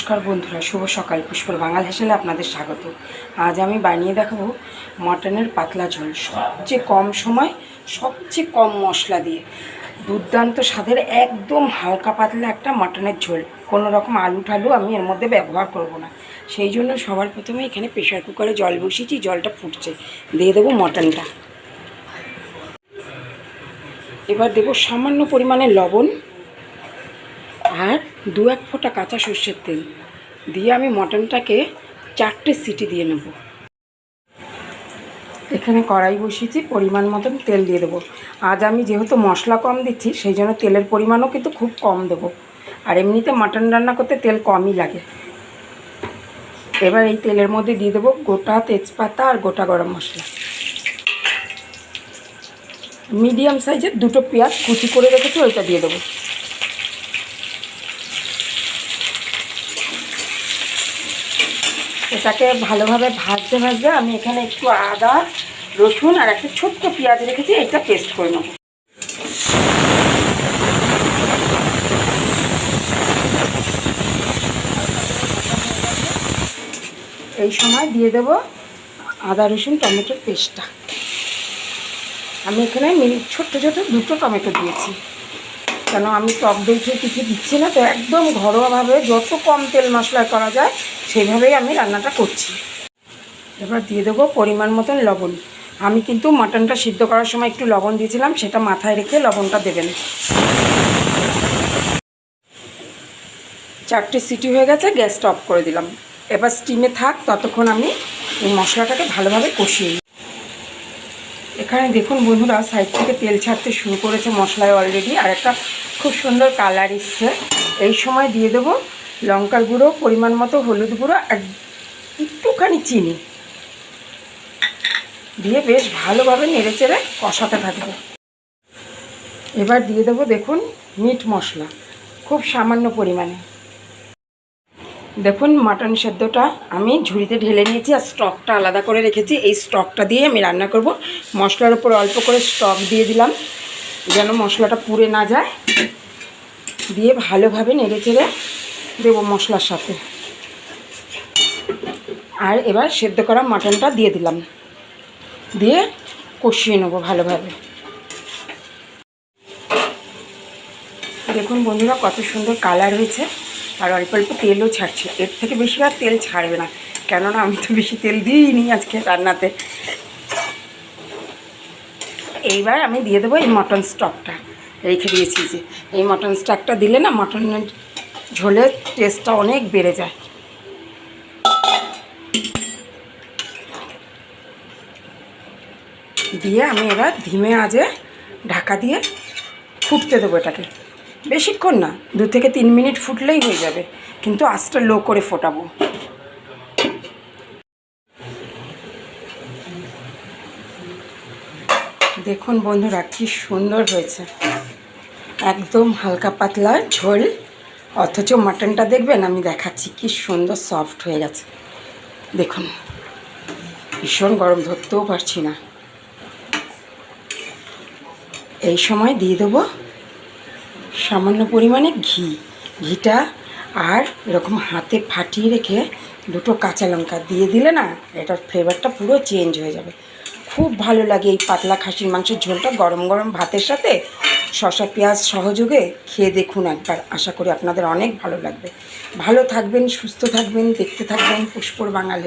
নমস্কার বন্ধুরা, শুভ সকাল। পুষ্পর বাঙাল হেসেলে আপনাদের স্বাগত। আজ আমি বানিয়ে দেখাবো মটনের পাতলা ঝোল। সবচেয়ে কম সময়, সবচেয়ে কম মশলা দিয়ে। দুর্দান্ত স্বাদের, একদম হালকা পাতলা একটা মটনের ঝোল। কোনো রকম আলু ঠালু আমি এর মধ্যে ব্যবহার করব না। সেই জন্য সবার প্রথমে এখানে প্রেশার কুকারে জল বসিয়েছি, জলটা ফুটছে। দিয়ে দেবো মটনটা। এবার দেবো সামান্য পরিমাণে লবণ। দু এক ফোঁটা কাঁচা সর্ষের তেল দিয়ে আমি মটনটাকে চারটে সিটি দিয়ে নেব। এখানে কড়াই বসিয়েছি, পরিমাণ মতন তেল দিয়ে দেবো। আজ আমি যেহেতু মশলা কম দিচ্ছি, সেই জন্য তেলের পরিমাণও কিন্তু খুব কম দেবো। আর এমনিতে মাটন রান্না করতে তেল কমই লাগে। এবার এই তেলের মধ্যে দিয়ে দেবো গোটা তেজপাতা আর গোটা গরম মশলা। মিডিয়াম সাইজের দুটো পেঁয়াজ কুচি করে রেখেছি, ওইটা দিয়ে দেবো। এটাকে ভালোভাবে ভাজতে ভাজতে আমি এখানে একটু আদা, রসুন আর একটা ছোট্ট পেঁয়াজ রেখেছি, এটা পেস্ট করে নেব। এই সময় দিয়ে দেব আদা, রসুন, টমেটোর পেস্টটা আমি এখানে মিনি ছোট্ট ছোট দুটো টমেটো দিয়েছি। কেন আমি টক দই কিছু দিচ্ছি না? তো একদম ঘরোয়াভাবে যত কম তেল মশলা করা যায়, সেইভাবেই আমি রান্নাটা করছি। এবার দিয়ে দেবো পরিমাণ মতন লবণ। আমি কিন্তু মাটনটা সিদ্ধ করার সময় একটু লবণ দিয়েছিলাম, সেটা মাথায় রেখে লবণটা দেবেন। চারটে সিটি হয়ে গেছে গ্যাসটা অফ করে দিলাম। এবার স্টিমে থাক, ততক্ষণ আমি এই মশলাটাকে ভালোভাবে কষিয়ে এখানে দেখুন বন্ধুরা সাইড থেকে তেল ছাড়তে শুরু করেছে মশলায় অলরেডি আর একটা খুব সুন্দর কালার এসছে। এই সময় দিয়ে দেবো লঙ্কার গুঁড়ো, পরিমাণ মতো হলুদ গুঁড়ো আর একটুখানি চিনি। দিয়ে বেশ ভালোভাবে নেড়ে চেড়ে কষাতে থাকবে। এবার দিয়ে দেবো দেখুন মিট মশলা, খুব সামান্য পরিমাণে। দেখুন মাটন সেদ্ধটা আমি ঝুড়িতে ঢেলে নিয়েছি আর স্টকটা আলাদা করে রেখেছি। এই স্টকটা দিয়ে আমি রান্না করব। মশলার উপর অল্প করে স্টক দিয়ে দিলাম, যেন মশলাটা পুড়ে না যায়। দিয়ে ভালোভাবে নেড়ে চেড়ে দেবো মশলার সাথে। আর এবার সেদ্ধ করা মাটনটা দিয়ে দিলাম। দিয়ে কষিয়ে নেব ভালোভাবে। দেখুন বন্ধুরা, কত সুন্দর কালার হয়েছে। আর অল্প অল্প তেলও ছাড়ছে। এর থেকে বেশি আর তেল ছাড়বে না। কেননা আমি তো বেশি তেল দিইনি আজকে রান্নাতে। এইবার আমি দিয়ে দেবো এই মটন স্টকটা রেখে দিয়েছি যে, এই মটন স্টকটা দিলে না মটনের ঝোলের টেস্টটা অনেক বেড়ে যায়। দিয়ে আমি এবার ধিমে আজে ঢাকা দিয়ে ফুটতে দেবো এটাকে। বেশিক্ষণ না, দু থেকে তিন মিনিট ফুটলেই হয়ে যাবে, কিন্তু আঁচটা লো করে ফোটাবো। দেখুন বন্ধুরা, কি সুন্দর হয়েছে। একদম হালকা পাতলা ঝোল, অথচ মাটনটা দেখবেন, আমি দেখাচ্ছি কি সুন্দর সফট হয়ে গেছে। দেখুন, ভীষণ গরম, ধরতেও পারছি না। এই সময় দিয়ে দেবো সামান্য পরিমাণে ঘি। ঘিটা আর এরকম হাতে ফাটিয়ে রেখে দুটো কাঁচা লঙ্কা দিয়ে দিলে না, এটার ফ্লেভারটা পুরো চেঞ্জ হয়ে যাবে। খুব ভালো লাগে এই পাতলা খাসির মাংসের ঝোলটা গরম গরম ভাতের সাথে। শশা পেঁয়াজ সহযোগে খেয়ে দেখুন একবার। আশা করি আপনাদের অনেক ভালো লাগবে। ভালো থাকবেন, সুস্থ থাকবেন, দেখতে থাকবেন পুষ্পর বাঙাল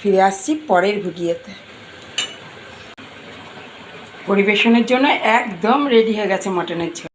ফিরে আসছি পরের ভিডিওতে। পরিবেশনের জন্য একদম রেডি হয়ে গেছে মটনের ঝোল।